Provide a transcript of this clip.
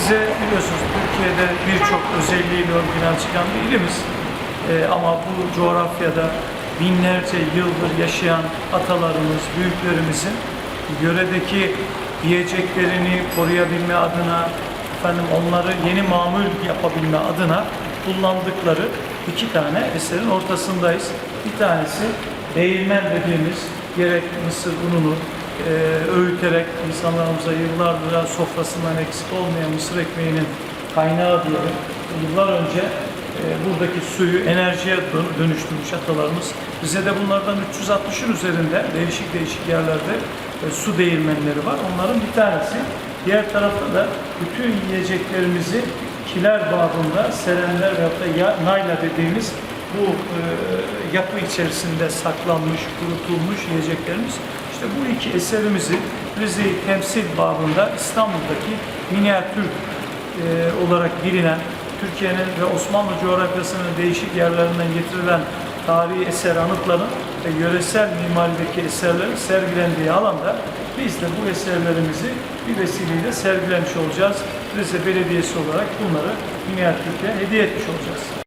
Rize biliyorsunuz Türkiye'de birçok özelliğiyle ön plana çıkan bir ilimiz. Ee, ama bu coğrafyada binlerce yıldır yaşayan atalarımız, büyüklerimizin yöredeki yiyeceklerini koruyabilme adına, efendim onları yeni mamul yapabilme adına kullandıkları iki tane eserin ortasındayız. Bir tanesi değirmen dediğimiz gerek mısır ununu e, öğüterek insanlarımıza yıllardır sofrasından eksik olmayan mısır ekmeğinin kaynağı diyelim. Yıllar önce e, buradaki suyu enerjiye dö- dönüştürmüş atalarımız. Bize de bunlardan 360'ın üzerinde değişik değişik yerlerde e, su değirmenleri var. Onların bir tanesi. Diğer tarafta da bütün yiyeceklerimizi kiler babında serenler veyahut da nayla dediğimiz bu e, yapı içerisinde saklanmış, kurutulmuş yiyeceklerimiz. İşte bu iki eserimizi Rize'yi temsil babında İstanbul'daki minyatür e, olarak bilinen Türkiye'nin ve Osmanlı coğrafyasının değişik yerlerinden getirilen tarihi eser anıtların ve yöresel mimarideki eserlerin sergilendiği alanda biz de bu eserlerimizi bir vesileyle sergilemiş olacağız. Rize Belediyesi olarak bunları minyatürle hediye etmiş olacağız.